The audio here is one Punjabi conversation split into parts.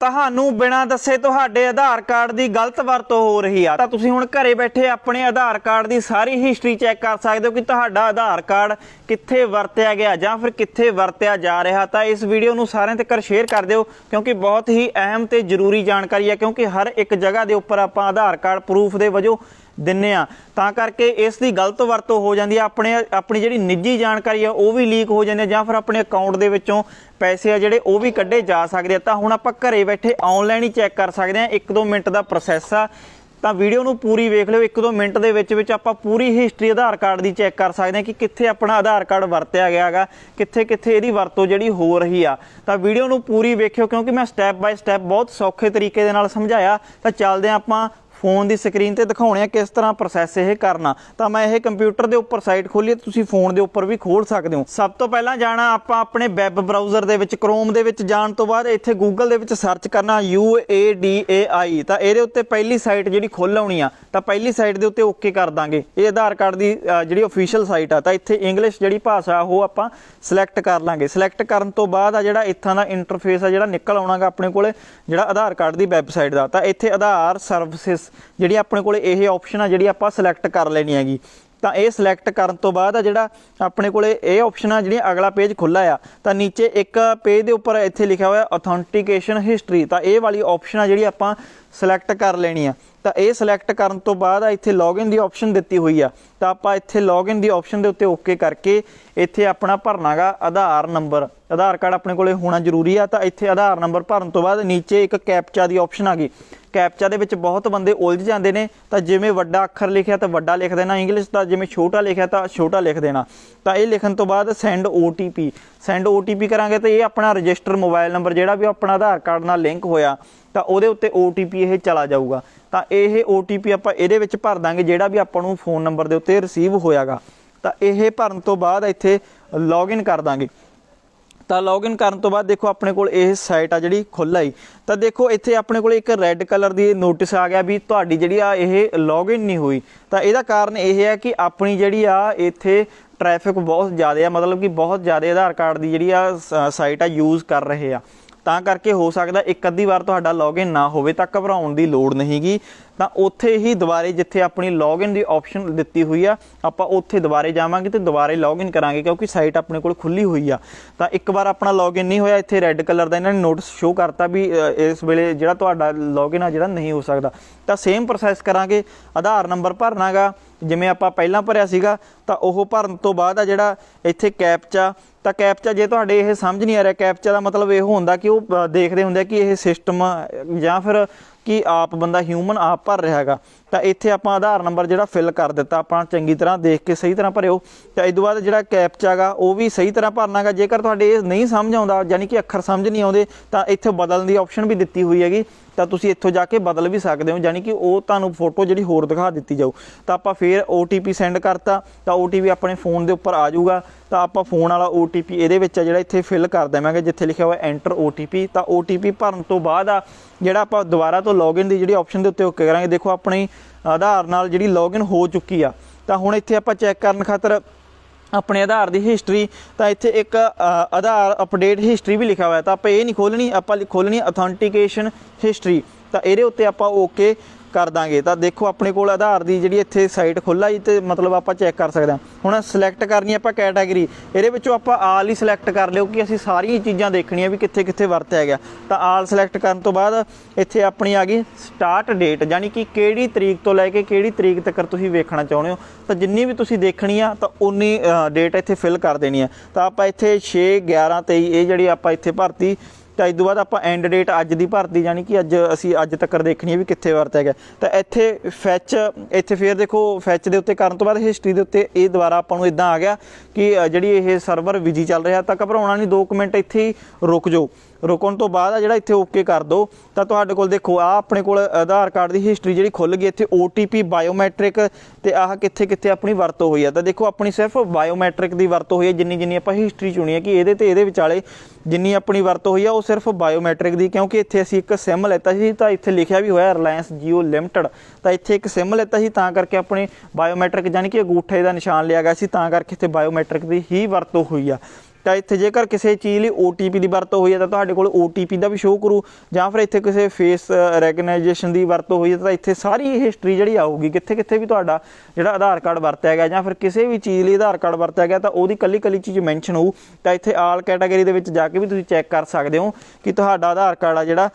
ਤੁਹਾਨੂੰ ਬਿਨਾਂ ਦੱਸੇ ਤੁਹਾਡੇ ਆਧਾਰ ਕਾਰਡ ਦੀ ਗਲਤ ਵਰਤੋਂ ਹੋ ਰਹੀ ਆ। ਤਾਂ ਤੁਸੀਂ ਹੁਣ ਘਰੇ ਬੈਠੇ ਆਪਣੇ ਆਧਾਰ ਕਾਰਡ ਦੀ ਸਾਰੀ ਹਿਸਟਰੀ ਚੈੱਕ ਕਰ ਸਕਦੇ ਹੋ ਕਿ ਤੁਹਾਡਾ ਆਧਾਰ ਕਾਰਡ ਕਿੱਥੇ ਵਰਤਿਆ ਗਿਆ ਜਾਂ ਫਿਰ ਕਿੱਥੇ ਵਰਤਿਆ ਜਾ ਰਿਹਾ। ਤਾਂ ਇਸ ਵੀਡੀਓ ਨੂੰ ਸਾਰਿਆਂ ਤੱਕ ਸ਼ੇਅਰ ਕਰ ਦਿਓ, ਕਿਉਂਕਿ ਬਹੁਤ ਹੀ ਅਹਿਮ ਤੇ ਜ਼ਰੂਰੀ ਜਾਣਕਾਰੀ ਹੈ ਕਿਉਂਕਿ ਹਰ ਇੱਕ ਜਗ੍ਹਾ ਦੇ ਉੱਪਰ ਆਪਾਂ ਆਧਾਰ ਕਾਰਡ ਪ੍ਰੂਫ ਦੇ ਵਜੋਂ ਦਿੰਨੇ ਆ। ਤਾਂ ਕਰਕੇ ਇਸ ਦੀ ਗਲਤ ਵਰਤੋਂ ਹੋ ਜਾਂਦੀ ਆ। ਆਪਣੇ, ਆਪਣੀ ਜਿਹੜੀ ਨਿੱਜੀ ਜਾਣਕਾਰੀ ਆ, ਉਹ ਵੀ ਲੀਕ ਹੋ ਜਾਂਦੀ ਆ ਜਾਂ ਫਿਰ ਆਪਣੇ ਅਕਾਊਂਟ ਦੇ ਵਿੱਚੋਂ ਪੈਸੇ ਆ ਜਿਹੜੇ, ਉਹ ਵੀ ਕੱਢੇ ਜਾ ਸਕਦੇ ਆ। ਤਾਂ ਹੁਣ ਆਪਾਂ ਘਰੇ ਬੈਠੇ ਆਨਲਾਈਨ ਹੀ ਚੈੱਕ ਕਰ ਸਕਦੇ ਆ। 1-2 ਮਿੰਟ ਦਾ ਪ੍ਰੋਸੈਸ ਆ। ਤਾਂ ਵੀਡੀਓ ਨੂੰ ਪੂਰੀ ਵੇਖ ਲਿਓ। 1-2 ਮਿੰਟ ਦੇ ਵਿੱਚ ਵਿੱਚ ਆਪਾਂ ਪੂਰੀ ਹਿਸਟਰੀ ਆਧਾਰ ਕਾਰਡ ਦੀ ਚੈੱਕ ਕਰ ਸਕਦੇ ਹਾਂ ਕਿ ਕਿੱਥੇ ਆਪਣਾ ਆਧਾਰ ਕਾਰਡ ਵਰਤਿਆ ਗਿਆ ਹੈਗਾ। ਕਿੱਥੇ ਕਿੱਥੇ ਇਹਦੀ ਵਰਤੋਂ ਜਿਹੜੀ ਹੋ ਰਹੀ ਆ। ਤਾਂ ਵੀਡੀਓ ਨੂੰ ਪੂਰੀ ਵੇਖਿਓ, ਕਿਉਂਕਿ ਮੈਂ ਸਟੈਪ ਬਾਈ ਸਟੈਪ ਬਹੁਤ ਸੌਖੇ ਤਰੀਕੇ ਦੇ ਨਾਲ ਸਮਝਾਇਆ। ਤਾਂ ਚੱਲਦੇ ਆ ਆਪਾਂ ਫੋਨ ਦੀ ਸਕਰੀਨ ਤੇ ਦਿਖਾਉਣੇ ਆ ਕਿਸ ਤਰ੍ਹਾਂ ਪ੍ਰੋਸੈਸ ਇਹ ਕਰਨਾ। ਤਾਂ ਮੈਂ ਇਹ ਕੰਪਿਊਟਰ ਦੇ ਉੱਪਰ ਸਾਈਟ ਖੋਲੀ ਤੁਸੀਂ ਫੋਨ ਦੇ ਉੱਪਰ ਵੀ ਖੋਲ ਸਕਦੇ ਹੋ। ਸਭ ਤੋਂ ਪਹਿਲਾਂ ਜਾਣਾ ਆਪਾਂ ਆਪਣੇ ਵੈਬ ਬਰਾਊਜ਼ਰ ਦੇ ਵਿੱਚ ਕ੍ਰੋਮ ਦੇ ਵਿੱਚ ਜਾਣ ਤੋਂ ਬਾਅਦ ਇੱਥੇ ਗੂਗਲ ਦੇ ਵਿੱਚ ਸਰਚ ਕਰਨਾ UADAI ਤਾਂ ਇਹਦੇ ਉੱਤੇ ਪਹਿਲੀ ਸਾਈਟ ਜਿਹੜੀ ਖੁੱਲ ਆਉਣੀ ਆ, ਤਾਂ ਪਹਿਲੀ ਸਾਈਟ ਦੇ ਉੱਤੇ ਓਕੇ ਕਰ ਦਾਂਗੇ। ਇਹ ਆਧਾਰ ਕਾਰਡ ਦੀ ਜਿਹੜੀ ਅਫੀਸ਼ੀਅਲ ਸਾਈਟ ਆ, ਤਾਂ ਇੱਥੇ ਇੰਗਲਿਸ਼ ਜਿਹੜੀ ਭਾਸ਼ਾ, ਉਹ ਆਪਾਂ ਸਿਲੈਕਟ ਕਰ ਲਾਂਗੇ। ਸਿਲੈਕਟ ਕਰਨ ਤੋਂ ਬਾਅਦ ਆ ਜਿਹੜਾ ਇੱਥਾਂ ਦਾ ਇੰਟਰਫੇਸ ਆ ਜਿਹੜਾ ਨਿਕਲ ਆਉਣਾਗਾ ਆਪਣੇ ਕੋਲੇ, ਜਿਹੜਾ ਆਧਾਰ ਕਾਰਡ ਦੀ ਵੈਬਸਾਈਟ ਦਾ। ਤਾਂ ਇੱਥੇ ਆਧਾਰ ਸਰਵਿਸਿਜ਼ ਜਿਹੜੀ ਆਪਣੇ ਕੋਲੇ ਇਹ ਆਪਸ਼ਨ ਆ ਜਿਹੜੀ ਆਪਾਂ ਸਿਲੈਕਟ ਕਰ ਲੈਣੀ ਹੈਗੀ। ਤਾਂ ਇਹ ਸਿਲੈਕਟ ਕਰਨ ਤੋਂ ਬਾਅਦ ਆ ਜਿਹੜਾ ਆਪਣੇ ਕੋਲੇ ਇਹ ਆਪਸ਼ਨ ਆ ਜਿਹੜੀ ਅਗਲਾ ਪੇਜ ਖੁੱਲਾ ਆ, ਤਾਂ ਨੀਚੇ ਇੱਕ ਪੇਜ ਦੇ ਉੱਪਰ ਇੱਥੇ ਲਿਖਿਆ ਹੋਇਆ ਅਥੈਂਟੀਕੇਸ਼ਨ ਹਿਸਟਰੀ ਤਾਂ ਇਹ ਵਾਲੀ ਆਪਸ਼ਨ ਆ ਜਿਹੜੀ ਆਪਾਂ ਸਿਲੈਕਟ ਕਰ ਲੈਣੀ ਆ। ਤਾਂ ਇਹ ਸਿਲੈਕਟ ਕਰਨ ਤੋਂ ਬਾਅਦ ਆ ਇੱਥੇ ਲੌਗਇਨ ਦੀ ਆਪਸ਼ਨ ਦਿੱਤੀ ਹੋਈ ਆ। ਤਾਂ ਆਪਾਂ ਇੱਥੇ ਲੌਗਇਨ ਦੀ ਆਪਸ਼ਨ ਦੇ ਉੱਤੇ ਓਕੇ ਕਰਕੇ ਇੱਥੇ ਆਪਣਾ ਭਰਨਾਗਾ ਆਧਾਰ ਨੰਬਰ ਆਧਾਰ ਕਾਰਡ ਆਪਣੇ ਕੋਲੇ ਹੋਣਾ ਜ਼ਰੂਰੀ ਆ। ਤਾਂ ਇੱਥੇ ਆਧਾਰ ਨੰਬਰ ਭਰਨ ਤੋਂ ਬਾਅਦ ਨੀਚੇ ਇੱਕ ਕੈਪਚਾ ਦੀ ਆਪਸ਼ਨ ਆ ਗਈ। ਕੈਪਚਾ ਦੇ ਵਿੱਚ ਬਹੁਤ ਬੰਦੇ ਉਲਝ ਜਾਂਦੇ ਨੇ, ਤਾਂ ਜਿਵੇਂ ਵੱਡਾ ਅੱਖਰ ਲਿਖਿਆ ਤਾਂ ਵੱਡਾ ਲਿਖ ਦੇਣਾ, ਇੰਗਲਿਸ਼ ਦਾ ਜਿਵੇਂ ਛੋਟਾ ਲਿਖਿਆ ਤਾਂ ਛੋਟਾ ਲਿਖ ਦੇਣਾ। ਤਾਂ ਇਹ ਲਿਖਣ ਤੋਂ ਬਾਅਦ ਸੈਂਡ OTP ਸੈਂਡ OTP ਕਰਾਂਗੇ ਤਾਂ ਇਹ ਆਪਣਾ ਰਜਿਸਟਰ ਮੋਬਾਈਲ ਨੰਬਰ ਜਿਹੜਾ ਵੀ ਆਪਣਾ ਆਧਾਰ ਕਾਰਡ ਨਾਲ ਲਿੰਕ ਹੋਇਆ, ਤਾਂ ਉਹਦੇ ਉੱਤੇ OTP ਇਹ ਚਲਾ ਜਾਊਗਾ। ਤਾਂ ਇਹ OTP ਆਪਾਂ ਇਹਦੇ ਵਿੱਚ ਭਰ ਦਾਂਗੇ, ਜਿਹੜਾ ਵੀ ਆਪਾਂ ਨੂੰ ਫੋਨ ਨੰਬਰ ਦੇ ਉੱਤੇ ਰਿਸੀਵ ਹੋਇਆਗਾ। ਤਾਂ ਇਹ ਭਰਨ ਤੋਂ ਬਾਅਦ ਇੱਥੇ ਲੌਗਇਨ ਕਰ ਦਾਂਗੇ। ਤਾਂ ਲੌਗਇਨ ਕਰਨ ਤੋਂ ਬਾਅਦ ਦੇਖੋ ਆਪਣੇ ਕੋਲ ਇਹ ਸਾਈਟ ਆ ਜਿਹੜੀ ਖੁੱਲ ਆਈ ਤਾਂ ਦੇਖੋ ਇੱਥੇ ਆਪਣੇ ਕੋਲ ਇੱਕ ਰੈੱਡ ਕਲਰ ਦੀ ਨੋਟਿਸ ਆ ਗਿਆ ਵੀ ਤੁਹਾਡੀ ਜਿਹੜੀ ਆ ਇਹ ਲੌਗਇਨ ਨਹੀਂ ਹੋਈ। ਤਾਂ ਇਹਦਾ ਕਾਰਨ ਇਹ ਹੈ ਕਿ ਆਪਣੀ ਜਿਹੜੀ ਆ ਇੱਥੇ ਟ੍ਰੈਫਿਕ ਬਹੁਤ ਜ਼ਿਆਦਾ ਆ, ਮਤਲਬ ਕਿ ਬਹੁਤ ਜ਼ਿਆਦਾ ਆਧਾਰ ਕਾਰਡ ਦੀ ਜਿਹੜੀ ਆ ਸਾਈਟ ਆ ਯੂਜ਼ ਕਰ ਰਹੇ ਆ। ਤਾਂ ਕਰਕੇ ਹੋ ਸਕਦਾ ਇੱਕ ਅੱਧੀ ਵਾਰ ਤੁਹਾਡਾ ਲੌਗਇਨ ਨਾ ਹੋਵੇ ਤਾਂ ਘਬਰਾਉਣ ਦੀ ਲੋੜ ਨਹੀਂਗੀ ਤਾਂ ਉੱਥੇ ਹੀ ਦੁਬਾਰੇ ਜਿੱਥੇ ਆਪਣੀ ਲੌਗਇਨ ਦੀ ਆਪਸ਼ਨ ਦਿੱਤੀ ਹੋਈ ਆ, ਆਪਾਂ ਉੱਥੇ ਦੁਬਾਰੇ ਜਾਵਾਂਗੇ ਤੇ ਦੁਬਾਰੇ ਲੌਗਇਨ ਕਰਾਂਗੇ ਕਿਉਂਕਿ ਸਾਈਟ ਆਪਣੇ ਕੋਲ ਖੁੱਲੀ ਹੋਈ ਆ। ਤਾਂ ਇੱਕ ਵਾਰ ਆਪਣਾ ਲੌਗਇਨ ਨਹੀਂ ਹੋਇਆ, ਇੱਥੇ ਰੈੱਡ ਕਲਰ ਦਾ ਇਹਨਾਂ ਨੇ ਨੋਟਿਸ ਸ਼ੋ ਕਰਤਾ ਵੀ ਇਸ ਵੇਲੇ ਜਿਹੜਾ ਤੁਹਾਡਾ ਲੌਗਇਨ ਆ ਜਿਹੜਾ ਨਹੀਂ ਹੋ ਸਕਦਾ। ਤਾਂ ਸੇਮ ਪ੍ਰੋਸੈਸ ਕਰਾਂਗੇ, ਆਧਾਰ ਨੰਬਰ ਭਰਨਾਗਾ, ਜਿਵੇਂ ਆਪਾਂ ਪਹਿਲਾਂ ਭਰਿਆ ਸੀਗਾ, ਤਾਂ ਉਹ ਭਰਨ ਤੋਂ ਬਾਅਦ ਆ ਜਿਹੜਾ ਇੱਥੇ ਕੈਪਚਾ ਤਾਂ ਕੈਪਚਾ ਜੇ ਤੁਹਾਡੇ ਇਹ ਸਮਝ ਨਹੀਂ ਆ ਰਿਹਾ ਕੈਪਚਾ ਦਾ ਮਤਲਬ ਇਹ ਹੁੰਦਾ ਕਿ ਉਹ ਦੇਖਦੇ ਹੁੰਦੇ ਆ ਕਿ ਇਹ ਸਿਸਟਮ ਜਾਂ ਫਿਰ ਕਿ ਆਪ ਬੰਦਾ ਹਿਊਮਨ ਆਪ ਭਰ ਰਿਹਾ ਹੈਗਾ। ਤਾਂ ਇੱਥੇ ਆਪਾਂ ਆਧਾਰ ਨੰਬਰ ਜਿਹੜਾ ਫਿਲ ਕਰ ਦਿੱਤਾ, ਆਪਾਂ ਚੰਗੀ ਤਰ੍ਹਾਂ ਦੇਖ ਕੇ ਸਹੀ ਤਰ੍ਹਾਂ ਭਰਿਓ। ਤਾਂ ਇਸ ਤੋਂ ਬਾਅਦ ਜਿਹੜਾ ਕੈਪਚਾ ਗਾ ਉਹ ਵੀ ਸਹੀ ਤਰ੍ਹਾਂ ਭਰਨਾਗਾ ਜੇਕਰ ਤੁਹਾਡੇ ਇਹ ਨਹੀਂ ਸਮਝ ਆਉਂਦਾ, ਯਾਨੀ ਕਿ ਅੱਖਰ ਸਮਝ ਨਹੀਂ ਆਉਂਦੇ, ਤਾਂ ਇੱਥੇ ਬਦਲਣ ਦੀ ਆਪਸ਼ਨ ਵੀ ਦਿੱਤੀ ਹੋਈ ਹੈਗੀ। ਤਾਂ ਤੁਸੀਂ ਇੱਥੋਂ ਜਾ ਕੇ ਬਦਲ ਵੀ ਸਕਦੇ ਹੋ, ਯਾਨੀ ਕਿ ਉਹ ਤੁਹਾਨੂੰ ਫੋਟੋ ਜਿਹੜੀ ਹੋਰ ਦਿਖਾ ਦਿੱਤੀ ਜਾਊ। ਤਾਂ ਆਪਾਂ ਫੇਰ OTP ਸੈਂਡ ਕਰਤਾ, ਤਾਂ OTP ਆਪਣੇ ਫੋਨ ਦੇ ਉੱਪਰ ਆ ਜਾਊਗਾ। ਤਾਂ ਆਪਾਂ ਫੋਨ ਵਾਲਾ OTP ਇਹਦੇ ਵਿੱਚ ਆ ਜਿਹੜਾ ਇੱਥੇ ਫਿਲ ਕਰ ਦੇਵਾਂਗੇ, ਜਿੱਥੇ ਲਿਖਿਆ ਹੋਇਆ ਐਂਟਰ OTP ਤਾਂ OTP ਭਰਨ ਤੋਂ ਬਾਅਦ ਆ, ਜਿਹੜਾ ਆਪਾਂ ਦੁਬਾਰਾ ਤੋਂ ਲੌਗਇਨ ਦੀ ਜਿਹੜੀ ਆਪਸ਼ਨ ਦੇ ਉੱਤੇ ਓਕੇ ਕਰਾਂਗੇ, ਦੇਖੋ ਆਪਣੀ ਆਧਾਰ ਨਾਲ ਜਿਹੜੀ ਲੌਗਇਨ ਹੋ ਚੁੱਕੀ ਆ। ਤਾਂ ਹੁਣ ਇੱਥੇ ਆਪਾਂ ਚੈੱਕ ਕਰਨ ਖਾਤਰ ਆਪਣੇ ਆਧਾਰ ਦੀ ਹਿਸਟਰੀ ਤਾਂ ਇੱਥੇ ਇੱਕ ਆਧਾਰ ਅਪਡੇਟ ਹਿਸਟਰੀ ਵੀ ਲਿਖਿਆ ਹੋਇਆ। ਤਾਂ ਆਪਾਂ ਇਹ ਨਹੀਂ ਖੋਲਣੀ ਆਪਾਂ ਲਿ- ਖੋਲਣੀ ਅਥੈਂਟੀਕੇਸ਼ਨ ਹਿਸਟਰੀ ਤਾਂ ਇਹਦੇ ਉੱਤੇ ਆਪਾਂ ਓਕੇ ਕਰ ਦਾਂਗੇ। ਤਾਂ ਦੇਖੋ, ਆਪਣੇ ਕੋਲ ਆਧਾਰ ਦੀ ਜਿਹੜੀ ਇੱਥੇ ਸਾਈਟ ਖੁੱਲਾ ਜੀ ਤੇ ਮਤਲਬ ਆਪਾਂ ਚੈੱਕ ਕਰ ਸਕਦੇ ਹਾਂ। ਹੁਣ ਸਿਲੈਕਟ ਕਰਨੀ ਆਪਾਂ ਕੈਟਾਗਰੀ ਇਹਦੇ ਵਿੱਚੋਂ ਆਪਾਂ ਆਲ ਹੀ ਸਿਲੈਕਟ ਕਰ ਲਿਓ ਕਿ ਅਸੀਂ ਸਾਰੀਆਂ ਚੀਜ਼ਾਂ ਦੇਖਣੀਆਂ ਵੀ ਕਿੱਥੇ ਕਿੱਥੇ ਵਰਤਿਆ ਗਿਆ। ਤਾਂ ਆਲ ਸਿਲੈਕਟ ਕਰਨ ਤੋਂ ਬਾਅਦ ਇੱਥੇ ਆਪਣੀ ਆ ਗਈ ਸਟਾਰਟ ਡੇਟ ਯਾਨੀ ਕਿ ਕਿਹੜੀ ਤਰੀਕ ਤੋਂ ਲੈ ਕੇ ਕਿਹੜੀ ਤਰੀਕ ਤੱਕ ਤੁਸੀਂ ਵੇਖਣਾ ਚਾਹੁੰਦੇ ਹੋ। ਤਾਂ ਜਿੰਨੀ ਵੀ ਤੁਸੀਂ ਦੇਖਣੀ ਆ, ਤਾਂ ਉਨੀ ਡੇਟ ਇੱਥੇ ਫਿਲ ਕਰ ਦੇਣੀ ਆ। ਤਾਂ ਆਪਾਂ ਇੱਥੇ 6 11 23 ਇਹ ਜਿਹੜੀ ਆਪਾਂ ਇੱਥੇ ਭਰਤੀ ਤਾਂ ਇਸ ਤੋਂ ਬਾਅਦ ਆਪਾਂ ਐਂਡ ਡੇਟ ਅੱਜ ਦੀ ਭਰਤੀ ਜਾਨੀ ਕਿ ਅੱਜ ਅਸੀਂ ਅੱਜ ਤੱਕ ਦੇਖਣੀ ਹੈ ਵੀ ਕਿੱਥੇ ਵਰਤਿਆ ਗਿਆ ਤਾਂ ਇੱਥੇ ਫੈਚ ਇੱਥੇ ਫੇਰ ਦੇਖੋ ਫੈਚ ਦੇ ਉੱਤੇ ਕਰਨ ਤੋਂ ਬਾਅਦ ਹਿਸਟਰੀ ਦੇ ਉੱਤੇ ਇਹ ਦੁਬਾਰਾ ਆਪਾਂ ਨੂੰ ਇਦਾਂ ਆ ਗਿਆ ਕਿ ਜਿਹੜੀ ਇਹ ਸਰਵਰ ਬਿਜ਼ੀ ਚੱਲ ਰਿਹਾ, ਤਾਂ ਘਬਰਾਉਣਾ ਨਹੀਂ 2 ਮਿੰਟ ਇੱਥੇ ਹੀ ਰੁਕ ਜਾਓ। ਰੁਕਣ ਤੋਂ ਬਾਅਦ ਆ ਜਿਹੜਾ ਇੱਥੇ ਓਕੇ ਕਰ ਦਿਓ ਤਾਂ ਤੁਹਾਡੇ ਕੋਲ ਦੇਖੋ, ਆ ਆਪਣੇ ਕੋਲ ਆਧਾਰ ਕਾਰਡ ਦੀ ਹਿਸਟਰੀ ਜਿਹੜੀ ਖੁੱਲ ਗਈ, ਇੱਥੇ OTP ਬਾਇਓਮੈਟ੍ਰਿਕ ਤੇ ਆਹ ਕਿੱਥੇ ਕਿੱਥੇ ਆਪਣੀ ਵਰਤੋਂ ਹੋਈ ਆ। ਤਾਂ ਦੇਖੋ, ਆਪਣੀ ਸਿਰਫ ਬਾਇਓਮੈਟ੍ਰਿਕ ਦੀ ਵਰਤੋਂ ਹੋਈ ਹੈ ਜਿੰਨੀ ਜਿੰਨੀ ਆਪਾਂ ਹਿਸਟਰੀ ਚੁਣੀ ਹੈ ਕਿ ਇਹਦੇ ਤੇ ਇਹਦੇ ਵਿਚਾਲੇ ਜਿੰਨੀ ਆਪਣੀ ਵਰਤੋਂ ਹੋਈ ਆ, ਉਹ ਸਿਰਫ ਬਾਇਓਮੈਟ੍ਰਿਕ ਦੀ, ਕਿਉਂਕਿ ਇੱਥੇ ਅਸੀਂ ਇੱਕ ਸਿਮ ਲੈਤਾ ਸੀ, ਤਾਂ ਇੱਥੇ ਲਿਖਿਆ ਵੀ ਹੋਇਆ ਰਿਲਾਇੰਸ ਜੀਓ ਲਿਮਟਿਡ ਤਾਂ ਇੱਥੇ ਇੱਕ ਸਿਮ ਲੈਤਾ ਸੀ, ਤਾਂ ਕਰਕੇ ਆਪਣੇ ਬਾਇਓਮੈਟ੍ਰਿਕ ਯਾਨੀ ਕਿ ਅੰਗੂਠੇ ਦਾ ਨਿਸ਼ਾਨ ਲਿਆ ਗਿਆ ਸੀ, ਤਾਂ ਕਰਕੇ ਇੱਥੇ ਬਾਇਓਮੈਟ੍ਰਿਕ ਦੀ ਹੀ ਵਰਤੋਂ ਹੋਈ ਆ। ਤਾਂ ਇੱਥੇ ਜੇਕਰ ਕਿਸੇ ਚੀਜ਼ ਲਈ OTP ਦੀ ਵਰਤੋਂ ਹੋਈ ਹੈ ਤਾਂ ਤੁਹਾਡੇ ਕੋਲ OTP ਦਾ ਵੀ ਸ਼ੋਅ ਕਰੂ, ਜਾਂ ਫਿਰ ਇੱਥੇ ਕਿਸੇ ਫੇਸ ਰੈਕਗਨਾਈਜੇਸ਼ਨ ਦੀ ਵਰਤੋਂ ਹੋਈ ਹੈ ਤਾਂ ਇੱਥੇ ਸਾਰੀ ਹਿਸਟਰੀ ਜਿਹੜੀ ਆਊਗੀ ਕਿੱਥੇ ਕਿੱਥੇ ਵੀ ਤੁਹਾਡਾ ਜਿਹੜਾ ਆਧਾਰ ਕਾਰਡ ਵਰਤਿਆ ਗਿਆ ਜਾਂ ਫਿਰ ਕਿਸੇ ਵੀ ਚੀਜ਼ ਲਈ ਆਧਾਰ ਕਾਰਡ ਵਰਤਿਆ ਗਿਆ ਤਾਂ ਉਹਦੀ ਕੱਲੀ ਕੱਲੀ ਚੀਜ਼ ਮੈਂਸ਼ਨ ਹੋਊ, ਤਾਂ ਇੱਥੇ ਆਲ ਕੈਟਾਗਰੀ ਦੇ ਵਿੱਚ ਜਾ ਕੇ ਵੀ ਤੁਸੀਂ ਚੈੱਕ ਕਰ ਸਕਦੇ ਹੋ ਕਿ ਤੁਹਾਡਾ ਆਧਾਰ ਕਾਰਡ ਆ ਜਿਹੜਾ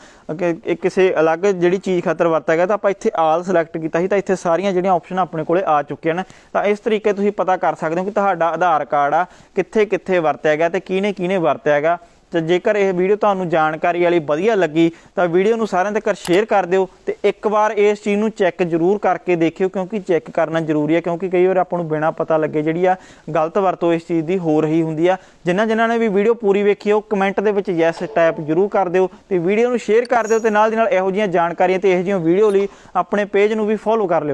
ਕਿਸੇ ਅਲੱਗ ਜਿਹੜੀ ਚੀਜ਼ ਖਾਤਰ ਵਰਤਿਆ ਗਿਆ ਤਾਂ ਆਪਾਂ ਇੱਥੇ ਆਲ ਸਿਲੈਕਟ ਕੀਤਾ ਸੀ ਤਾਂ ਇੱਥੇ ਸਾਰੀਆਂ ਜਿਹੜੀਆਂ ਆਪਸ਼ਨ ਆਪਣੇ ਕੋਲੇ ਆ ਚੁੱਕੀਆਂ ਨੇ ਤਾਂ ਇਸ ਤਰੀਕੇ ਤੁਸੀਂ ਪਤਾ ਕਰ ਸਕਦੇ ਹੋ ਕਿ ਤੁਹਾਡਾ ਆਧਾਰ ਕਾਰਡ ਆ ਕਿੱਥੇ ਕਿੱਥੇ ਵਰਤਿਆ ਗਿਆ ਤੇ ਕਿਹਨੇ ਕਿਹਨੇ ਵਰਤਿਆ ਹੈਗਾ। ਤੇ ਜੇਕਰ ਇਹ ਵੀਡੀਓ ਤੁਹਾਨੂੰ ਜਾਣਕਾਰੀ ਵਾਲੀ ਵਧੀਆ ਲੱਗੀ, ਤਾਂ ਵੀਡੀਓ ਨੂੰ ਸਾਰਿਆਂ ਤੱਕ ਸ਼ੇਅਰ ਕਰ ਦਿਓ ਤੇ ਇੱਕ ਵਾਰ ਇਸ ਚੀਜ਼ ਨੂੰ ਚੈੱਕ ਜ਼ਰੂਰ ਕਰਕੇ ਦੇਖਿਓ, ਕਿਉਂਕਿ ਚੈੱਕ ਕਰਨਾ ਜ਼ਰੂਰੀ ਹੈ, ਕਿਉਂਕਿ ਕਈ ਵਾਰ ਆਪਾਂ ਨੂੰ ਬਿਨਾਂ ਪਤਾ ਲੱਗੇ ਜਿਹੜੀ ਆ ਗਲਤ ਵਰਤੋਂ ਇਸ ਚੀਜ਼ ਦੀ ਹੋ ਰਹੀ ਹੁੰਦੀ ਆ। ਜਿਨ੍ਹਾਂ ਜਿਨ੍ਹਾਂ ਨੇ ਵੀ ਵੀਡੀਓ ਪੂਰੀ ਵੇਖੀ ਉਹ ਕਮੈਂਟ ਦੇ ਵਿੱਚ ਯੈਸ, ਟਾਈਪ ਜ਼ਰੂਰ ਕਰ ਦਿਓ ਤੇ ਵੀਡੀਓ ਨੂੰ ਸ਼ੇਅਰ ਕਰ ਦਿਓ ਤੇ ਨਾਲ ਦੀ ਨਾਲ ਇਹੋ ਜਿਹੀਆਂ ਜਾਣਕਾਰੀਆਂ ਤੇ ਇਹੋ ਜਿਹੀਆਂ ਵੀਡੀਓ ਲਈ ਆਪਣੇ ਪੇਜ ਨੂੰ ਵੀ ਫੋਲੋ ਕਰ ਲਿਓ।